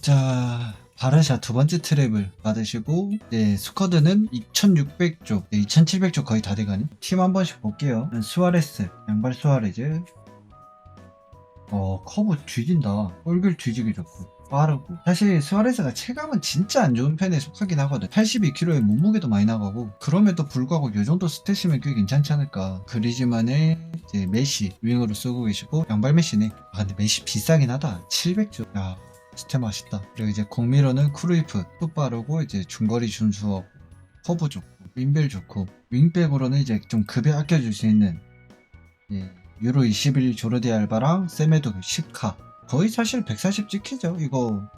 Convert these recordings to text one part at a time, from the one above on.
자, 바르샤 두 번째 트랩을 받으시고, 네, 스쿼드는 2600쪽, 네, 2700쪽 거의 다 돼가네. 팀한 번씩 볼게요. 수아레스, 양발 수아레즈. 어, 커브 뒤진다. 얼굴 뒤지기 좋고. 빠르고. 사실 수아레스가 체감은 진짜 안 좋은 편에 속하긴 하거든. 82kg에 몸무게도 많이 나가고. 그럼에도 불구하고 요 정도 스탯이면 꽤 괜찮지 않을까. 그리지만의 이제 메시 윙으로 쓰고 계시고, 양발 메시네. 아, 근데 메시 비싸긴 하다. 700조. 야, 스텝 맛있다. 그리고 이제 공미로는 크루이프, 또 빠르고 이제 중거리 준수업, 커브 좋고, 윙벨 좋고, 윙백으로는 이제 좀 급여 아껴줄 수 있는 예, 유로 21 조르디 알바랑 세메도 10카. 거의 사실 140 찍히죠. 이거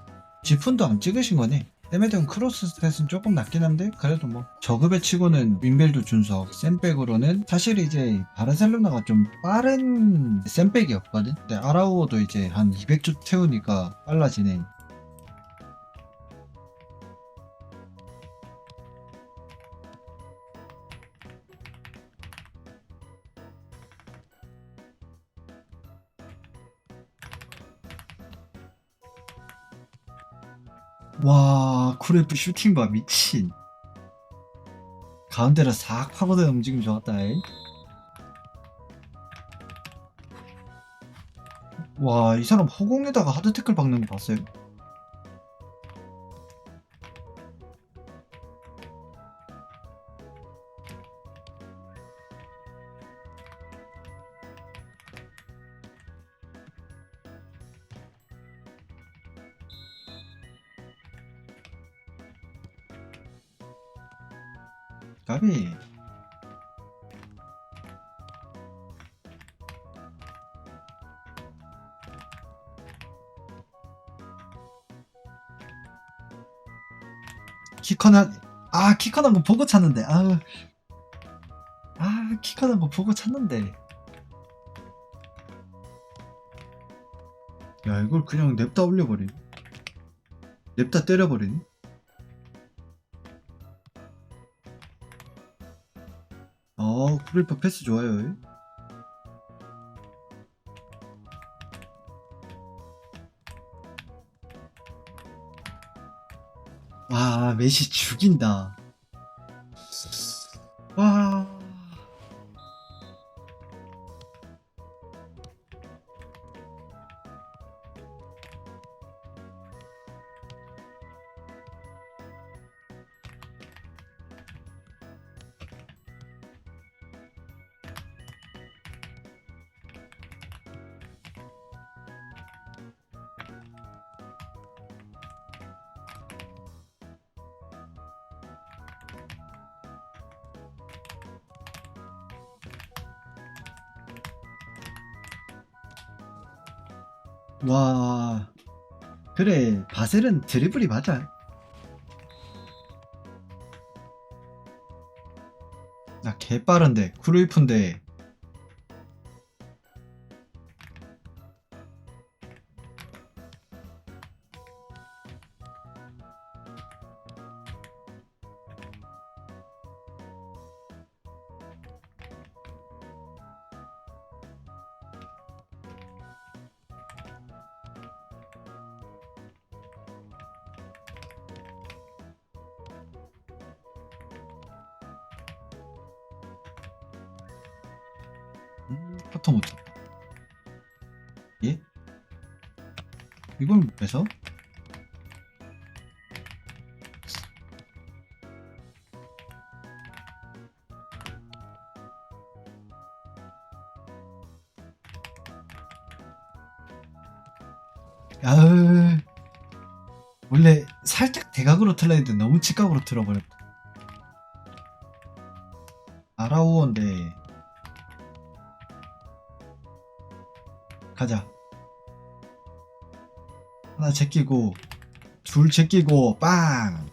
지푼도 안 찍으신 거네. 세메드는 크로스 스탯은 조금 낮긴 한데 그래도 뭐 저급에 치고는 윙벨도 준수하고 센백으로는 사실 이제 바르셀로나가 좀 빠른 센백이었거든. 근데 아라우어도 이제 한 200조 태우니까 빨라지네 와 쿠레프 슈팅 봐 미친 가운데로 싹 파고드는 움직임 좋았다 이. 와, 이 사람 허공에다가 하드 태클 박는 거 봤어요? 가비. 키커난 아 키커난 거 보고 찾는데. 아우 아 키커난 거 보고 찾는데. 야 이걸 그냥 냅다 올려버리네. 냅다 때려버리네 어 쿠리퍼 패스 좋아요. 와 메시 죽인다 와 그래 바셀은 드리블이 맞아. 나 개빠른데 크루이프인데 음, 커터 못 쳤다 예? 이걸 뺏어? 야으 원래 살짝 대각으로 틀려 했는데 너무 직각으로 틀어버렸다 아라우어인데 가자. 하나 제끼고 둘 제끼고 빵!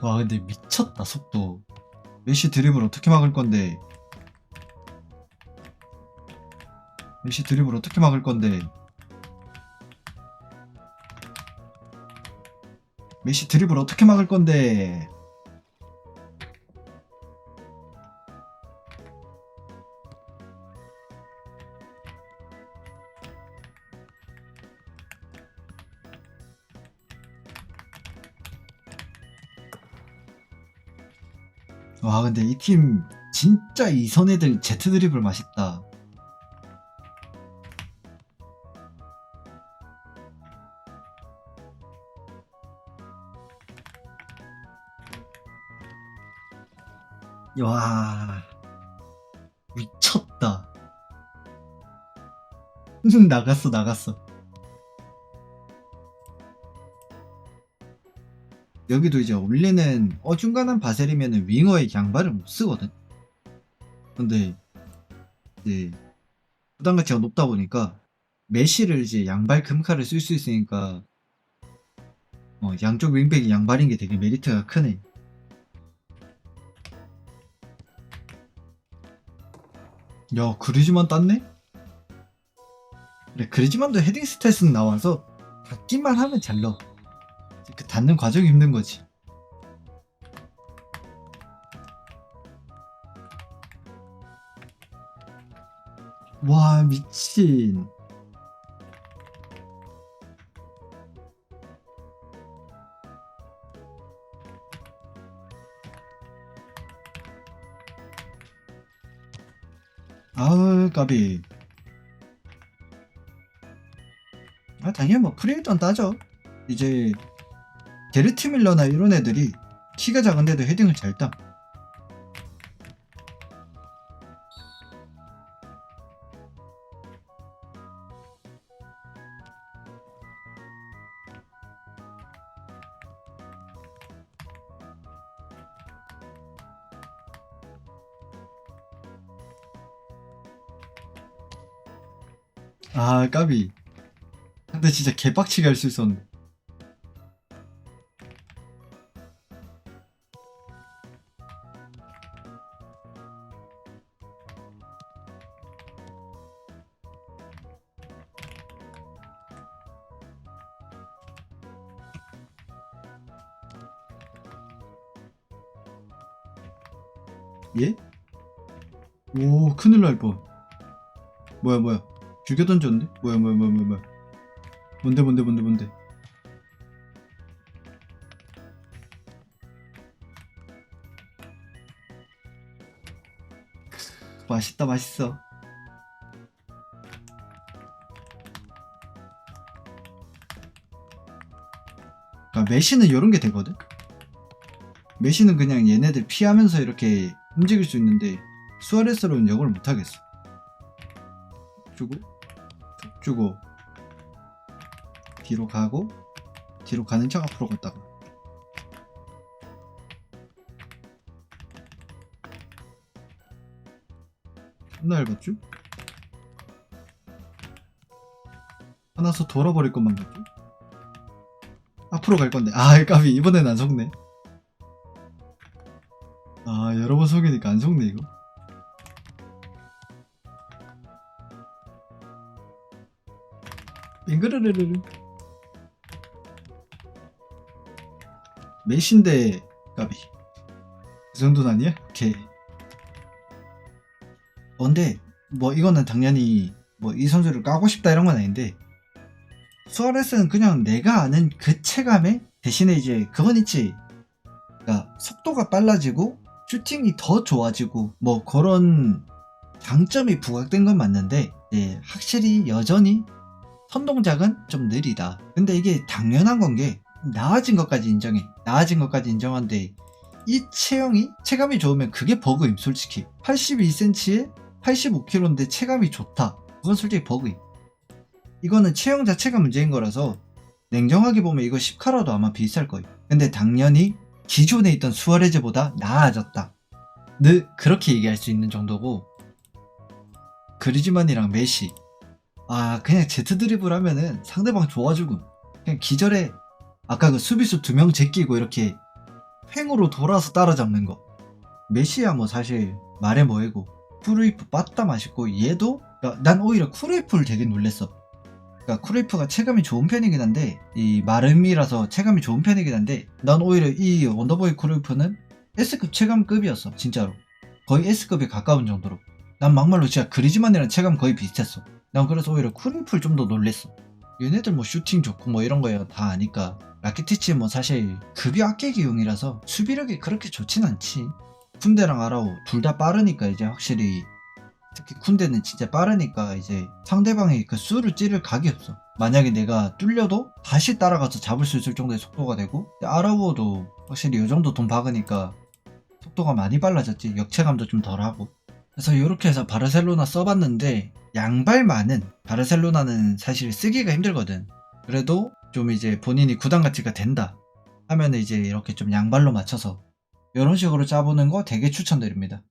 와 근데 미쳤다 속도. 메시 드립을 어떻게 막을 건데? 메시 드립을 어떻게 막을 건데? 메시 드립을 어떻게 막을 건데 와 근데 이 팀 진짜 이선 애들 제트 드리블 맛있다. 와 미쳤다. 나갔어 나갔어. 여기도 이제 원래는 어중간한 바셀이면 윙어의 양발을 못 쓰거든. 근데 이제 부담 가치가 높다 보니까 메시를 이제 양발 금카를 쓸 수 있으니까 어, 양쪽 윙백이 양발인 게 되게 메리트가 크네. 야 그리즈만 땄네? 그래 그리즈만도 헤딩 스탯은 나와서 닿기만 하면 잘 넣어. 그 닿는 과정이 힘든 거지. 와 미친. 아우 까비. 아 당연히 뭐 프리일던 따죠. 이제 게르트 밀러나 이런 애들이 키가 작은데도 헤딩을 잘 따. 아 까비. 근데 진짜 개빡치게 할 수 있었는데. 예? 오 큰일 날 뻔. 뭐야 뭐야 죽여 던졌는데? 뭐야 뭐야 뭐야 뭐야 뭔데 뭔데 뭔데 뭔데 크, 맛있다 맛있어 아, 메시는 이런 게 되거든? 메시는 그냥 얘네들 피하면서 이렇게 움직일 수 있는데 수아레스로는 이걸 못하겠어. 주고 툭 주고 뒤로 가고 뒤로 가는 척 앞으로 갔다가. 존나 얇았죠? 하나서 돌아버릴 것만 같죠? 앞으로 갈 건데. 아 까비 이번엔 안 속네 아 여러 번 속이니까 안 속네 이거? 빙그르르르 메신데 까비. 그 정도는 아니야? 오케이. 어, 근데 뭐 이거는 당연히 뭐 이 선수를 까고 싶다 이런 건 아닌데 수아레스는 그냥 내가 아는 그 체감에 대신에 이제 그건 있지. 그러니까 속도가 빨라지고 슈팅이 더 좋아지고 뭐 그런 장점이 부각된 건 맞는데 예, 확실히 여전히 선동작은 좀 느리다. 근데 이게 당연한 건 게 나아진 것까지 인정해. 나아진 것까지 인정한데 이 체형이 체감이 좋으면 그게 버그임 솔직히. 82cm에 85kg인데 체감이 좋다. 그건 솔직히 버그임. 이거는 체형 자체가 문제인 거라서 냉정하게 보면 이거 10카라도 아마 비쌀 거예요. 근데 당연히 기존에 있던 수아레즈보다 나아졌다. 느 그렇게 얘기할 수 있는 정도고 그리즈만이랑 메시. 아 그냥 제트 드리블 하면은 상대방 좋아지고 그냥 기절에 아까 그 수비수 두 명 제끼고 이렇게 횡으로 돌아서 따라잡는 거. 메시야 뭐 사실 말해 뭐해고 쿠르이프 빠따 맛있고 얘도 난 오히려 쿠르이프를 되게 놀랬어 그러니까 쿠르이프가 체감이 좋은 편이긴 한데 이 마름이라서 체감이 좋은 편이긴 한데 난 오히려 이 원더보이 쿠르이프는 S급 체감급이었어 진짜로. 거의 S급에 가까운 정도로. 난 막말로 진짜 그리즈만이랑 체감 거의 비슷했어. 난 그래서 오히려 쿠르이프를 좀 더 놀랬어. 얘네들 뭐 슈팅 좋고 뭐 이런 거야 다 아니까. 라키티치 뭐 사실 급이 아끼기용이라서 수비력이 그렇게 좋진 않지. 쿤데랑 아라오 둘 다 빠르니까 이제 확실히 특히 쿤데는 진짜 빠르니까 이제 상대방이 그 수를 찌를 각이 없어. 만약에 내가 뚫려도 다시 따라가서 잡을 수 있을 정도의 속도가 되고 아라오도 확실히 이 정도 돈 박으니까 속도가 많이 빨라졌지. 역체감도 좀 덜하고. 그래서 이렇게 해서 바르셀로나 써봤는데 양발만은 바르셀로나는 사실 쓰기가 힘들거든. 그래도 좀 이제 본인이 구단 가치가 된다 하면 이제 이렇게 좀 양발로 맞춰서 이런 식으로 짜보는 거 되게 추천드립니다.